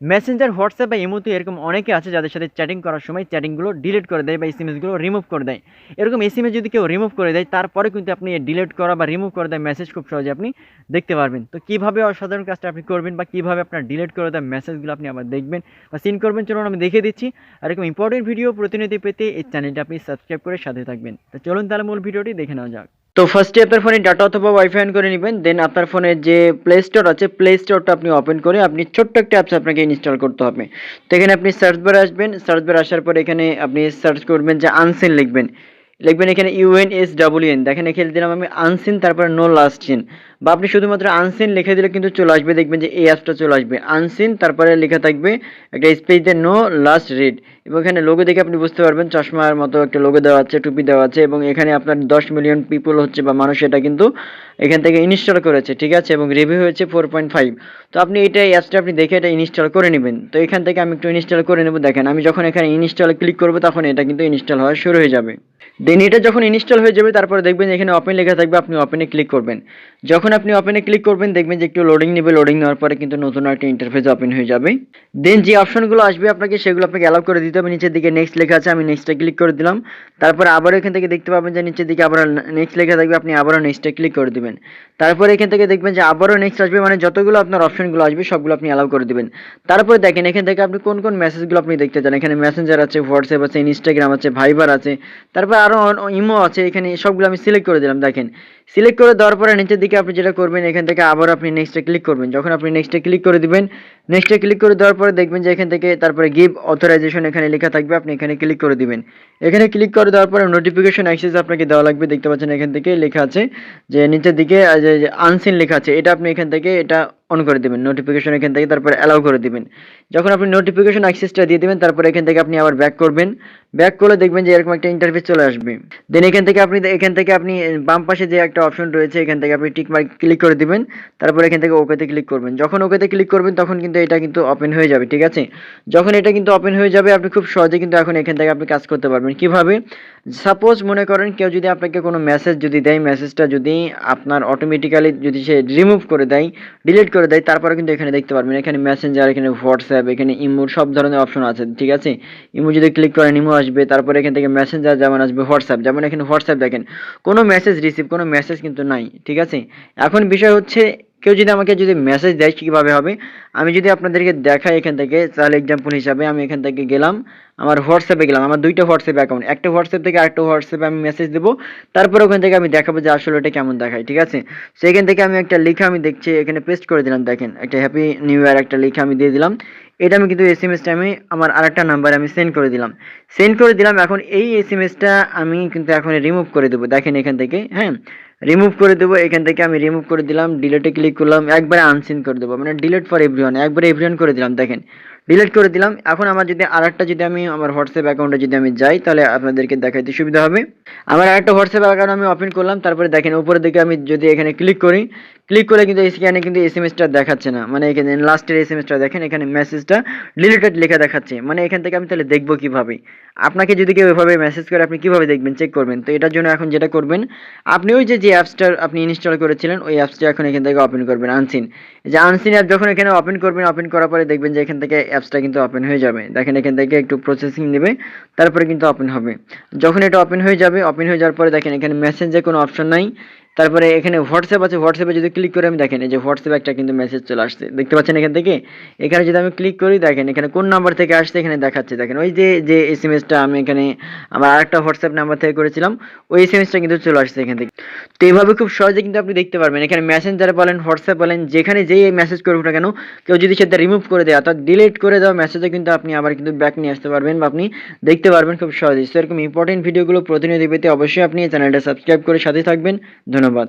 Messenger WhatsApp বা ইমোতে এরকম অনেকে আছে যাদের সাথে চ্যাটিং করার সময় চ্যাটিংগুলো ডিলিট করে দেয় বা এসএমএসগুলো রিমুভ করে দেয়। এরকম এসএমএস যদি কেউ রিমুভ করে দেয়, তারপরে কিন্তু আপনি ডিলিট করা বা রিমুভ করে দেয় মেসেজ খুব সহজে আপনি দেখতে পারবেন। তো কীভাবে অসাধারণ কাজটা আপনি করবেন বা কীভাবে আপনার ডিলিট করে দেওয়া মেসেজগুলো আপনি আবার দেখবেন বা সিন করবেন, চলুন আমি দেখিয়ে দিচ্ছি। এরকম ইম্পর্টেন্ট ভিডিও প্রতিনিধি পেতে এই চ্যানেলটা আপনি সাবস্ক্রাইব করে সাথে থাকবেন। তো চলুন তাহলে মূল ভিডিওটি দেখে নেওয়া যাক। তো ফার্স্টে আপনার ফোনে ডাটা অথবা ওয়াইফাই অন করে নেবেন দেন আপনার ফোনে যে প্লে স্টোর আছে প্লে স্টোরটা আপনি ওপেন করে আপনি ছোট্ট একটা অ্যাপস আপনাকে ইনস্টল করতে হবে। তো এখানে আপনি সার্চ বারে আসবেন সার্চ বারে আসার পর এখানে আপনি সার্চ করবেন যে আনসিন লিখবেন। লিখবেন এখানে ইউএন এস ডাব্লিউ এন দেখেন এখানে দিলাম আমি আনসিন তারপরে নো লাস্ট চিন বা আপনি শুধুমাত্র আনসিন লিখে দিলে কিন্তু চলে আসবে, দেখবেন যে এই অ্যাপসটা চলে আসবে। আনসিন তারপরে লেখা থাকবে একটা স্পেস দিয়ে নো লাস্ট রিড এবং এখানে লোগো দেখে আপনি বুঝতে পারবেন, চশমার মতো একটা লোগো দেওয়া আছে, টুপি দেওয়া আছে, এবং এখানে আপনার দশ মিলিয়ন পিপল হচ্ছে বা মানুষ এটা কিন্তু এখান থেকে ইনস্টল করেছে, ঠিক আছে? এবং রিভিউ হয়েছে ফোর পয়েন্ট ফাইভ তো আপনি এটা অ্যাপসটা আপনি দেখে এটা ইনস্টল করে নেবেন। তো এখান থেকে আমি একটু ইনস্টল করে নেব, দেখেন, আমি যখন এখানে ইনস্টলে ক্লিক করব, তখন এটা কিন্তু ইনস্টল হওয়া শুরু হয়ে যাবে। দেন এটা যখন ইনস্টল হয়ে যাবে, তারপরে দেখবেন এখানে ওপেন লেখা থাকবে, আপনি ওপেনে ক্লিক করবেন। যখন আপনি ওপেনে ক্লিক করবেন, দেখবেন যে একটু লোডিং নেবে লোডিং নেওয়ার পরে কিন্তু নতুন একটা ইন্টারফেস ওপেন হয়ে যাবে। দেন যে অপশনগুলো আসবে আপনাকে, সেগুলো আপনাকে অ্যালাউ করে দিতে হবে। নিচের দিকে নেক্সট লেখা আছে, আমি নেক্সটে ক্লিক করে দিলাম। তারপরে আবারও এখান থেকে দেখতে পাবেন যে নিচের দিকে আবার নেক্সট লেখা থাকবে, আপনি আবারও নেক্সটে ক্লিক করে দিবেন। তারপরে এখান থেকে দেখবেন যে আবারও নেক্সট আসবে মানে যতগুলো আপনার অপশনগুলো আসবে, সবগুলো আপনি অ্যালাউ করে দিবেন। তারপরে দেখেন, এখান থেকে আপনি কোন কোন মেসেজগুলো আপনি দেখতে চান? এখানে মেসেঞ্জার আছে হোয়াটসঅ্যাপ আছে ইনস্টাগ্রাম আছে ভাইবার আছে। তারপর আরও ইমো আছে, এখানে সবগুলো আমি সিলেক্ট করে দিলাম, দেখেন। সিলেক্ট করে দেওয়ার পরে নিচের দিকে আপনি যেটা করবেন, এখান থেকে আবার আপনি নেক্সটে ক্লিক করবেন। যখন আপনি নেক্সটে ক্লিক করে দিবেন নেক্সটে ক্লিক করে দেওয়ার পরে দেখবেন যে এখান থেকে তারপরে গিভ অথরাইজেশন এখানে লেখা থাকবে, আপনি এখানে ক্লিক করে দিবেন। এখানে ক্লিক করে দেওয়ার পরে নোটিফিকেশন অ্যাক্সেস আপনাকে দেওয়া লাগবে, দেখতে পাচ্ছেন এখান থেকে লেখা আছে যে নিচের দিকে আনসিন লেখা আছে, এটা আপনি এখান থেকে, এটা অন করে দেবেন নোটিফিকেশন এখান থেকে তারপরে অ্যালাউ করে দিবেন। যখন আপনি নোটিফিকেশন অ্যাক্সেসটা দিয়ে দেবেন, তারপরে এখান থেকে আপনি আবার ব্যাক করবেন। ব্যাক করলে দেখবেন যে এরকম একটা ইন্টারফেস চলে আসবে। দেন এখান থেকে আপনি, এখান থেকে আপনি বাম পাশে যে একটা অপশন রয়েছে, এখান থেকে আপনি টিক মার্ক ক্লিক করে দিবেন। তারপর এখান থেকে ওকেতে ক্লিক করবেন। যখন ওকেতে ক্লিক করবেন, তখন কিন্তু এটা কিন্তু ওপেন হয়ে যাবে, ঠিক আছে? যখন এটা কিন্তু ওপেন হয়ে যাবে, আপনি খুব সহজে কিন্তু এখন এখান থেকে আপনি কাজ করতে পারবেন। কীভাবে? সাপোজ মনে করেন কেউ যদি আপনাকে কোনো মেসেজ যদি দেয় মেসেজটা যদি আপনার অটোমেটিক্যালি যদি সে রিমুভ করে দেয় ডিলিট করে দেয়, তারপরে কিন্তু এখানে দেখতে পারবেন, এখানে মেসেঞ্জার এখানে হোয়াটসঅ্যাপ এখানে ইমোর সব ধরনের অপশন আছে, ঠিক আছে? ইমো যদি ক্লিক করেন ইমো আসবে, তারপরে এখান থেকে মেসেঞ্জার যেমন আসবে হোয়াটসঅ্যাপ যেমন এখানে হোয়াটসঅ্যাপ দেখেন, কোনো মেসেজ রিসিভ কোনো মেসেজ কিন্তু নাই, ঠিক আছে? এখন বিষয় হচ্ছে কেউ যদি আমাকে যদি মেসেজ দেয় কীভাবে হবে, আমি যদি আপনাদেরকে দেখাই এখান থেকে, তাহলে এক্সাম্পল হিসাবে আমি এখান থেকে গেলাম, আমার হোয়াটসঅ্যাপে গেলাম, আমার দুইটা হোয়াটসঅ্যাপ অ্যাকাউন্ট একটা হোয়াটসঅ্যাপ থেকে আরেকটা হোয়াটসঅ্যাপে আমি মেসেজ দেবো, তারপর ওখান থেকে আমি দেখাবো যে আসলে এটা কেমন দেখায়, ঠিক আছে? সেখান থেকে আমি একটা লিখা আমি দেখছি, এখানে পেস্ট করে দিলাম, দেখেন, একটা হ্যাপি নিউ ইয়ার একটা লিখা আমি দিয়ে দিলাম এটা আমি কিন্তু এস এম এসটা আমি আমার আরেকটা নাম্বারে আমি সেন্ড করে দিলাম। সেন্ড করে দিলাম, এখন এই এস এম এসটা আমি কিন্তু এখন রিমুভ করে দেবো। দেখেন এখান থেকে হ্যাঁ? রিমুভ করে দেবো, এখান থেকে আমি রিমুভ করে দিলাম ডিলেটে ক্লিক করলাম, একবারে আনসিন করে দেবো। মানে ডিলেট ফর এভরিওয়ান একবারে এভরিওয়ান করে দিলাম, দেখেন। ডিলিট করে দিলাম। এখন আমার যদি আরেকটা যদি আমি আমার হোয়াটসঅ্যাপ অ্যাকাউন্টে যদি আমি যাই, তাহলে আপনাদেরকে দেখাইতে সুবিধা হবে। আমার আরেকটা হোয়াটসঅ্যাপ অ্যাকাউন্ট আমি ওপেন করলাম, তারপরে দেখেন উপরের দিকে আমি যদি এখানে ক্লিক করি ক্লিক করলে কিন্তু এখানে কিন্তু এস এম এসটা দেখাচ্ছে না। মানে এখানে লাস্টের এস এম এসটা দেখেন, এখানে মেসেজটা ডিলিটেড লেখা দেখাচ্ছে। মানে এখান থেকে আমি তাহলে দেখব কীভাবে? আপনাকে যদি কেউ এভাবে মেসেজ করে, আপনি কীভাবে দেখবেন? চেক করবেন। তো এটার জন্য এখন যেটা করবেন, আপনি ওই যে যে অ্যাপসটা আপনি ইনস্টল করেছিলেন, ওই অ্যাপসটা এখন এখান থেকে ওপেন করবেন আনসিন যে আনসিন অ্যাপ যখন এখানে ওপেন করবেন ওপেন করার পরে দেখবেন যে এখান থেকে অ্যাপসটা কিন্তু ওপেন হয়ে যাবে। দেখেন এখান থেকে একটু প্রসেসিং নেবে, তারপরে কিন্তু ওপেন হবে। যখন এটা ওপেন হয়ে যাবে ওপেন হয়ে যাওয়ার পরে দেখেন এখানে মেসেঞ্জে কোনো অপশন নাই। তারপরে এখানে হোয়াটসঅ্যাপ আছে হোয়াটসঅ্যাপে যদি ক্লিক করে আমি দেখেন, এই যে হোয়াটসঅ্যাপে একটা কিন্তু মেসেজ চলে আসছে। দেখতে পাচ্ছেন এখান থেকে? এখানে যদি আমি ক্লিক করি, দেখেন, এখানে কোন নাম্বার থেকে আসছে এখানে দেখাচ্ছে। দেখেন, ওই যে যে এস এম এসটা আমি এখানে আমার আরেকটা হোয়াটসঅ্যাপ নাম্বার থেকে করেছিলাম, ওই এস এম এসটা কিন্তু চলে আসছে এখান থেকে। তো এইভাবে খুব সহজে কিন্তু আপনি দেখতে পারবেন। এখানে মেসেঞ্জারে বলেন হোয়াটসঅ্যাপ বলেন, যেখানে যেই মেসেজ করুক না কেন, কেউ যদি সেটা রিমুভ করে দেয়, অর্থাৎ ডিলিট করে দেওয়া মেসেজে কিন্তু আপনি আবার কিন্তু ব্যাক নিয়ে আসতে পারবেন বা আপনি দেখতে পারবেন খুব সহজেই। তো এরকম ইম্পর্টেন্ট ভিডিওগুলো প্রতিনিধি পেতে অবশ্যই আপনি চ্যানেলটা সাবস্ক্রাইব করে সাথে থাকবেন। ধন্যবাদ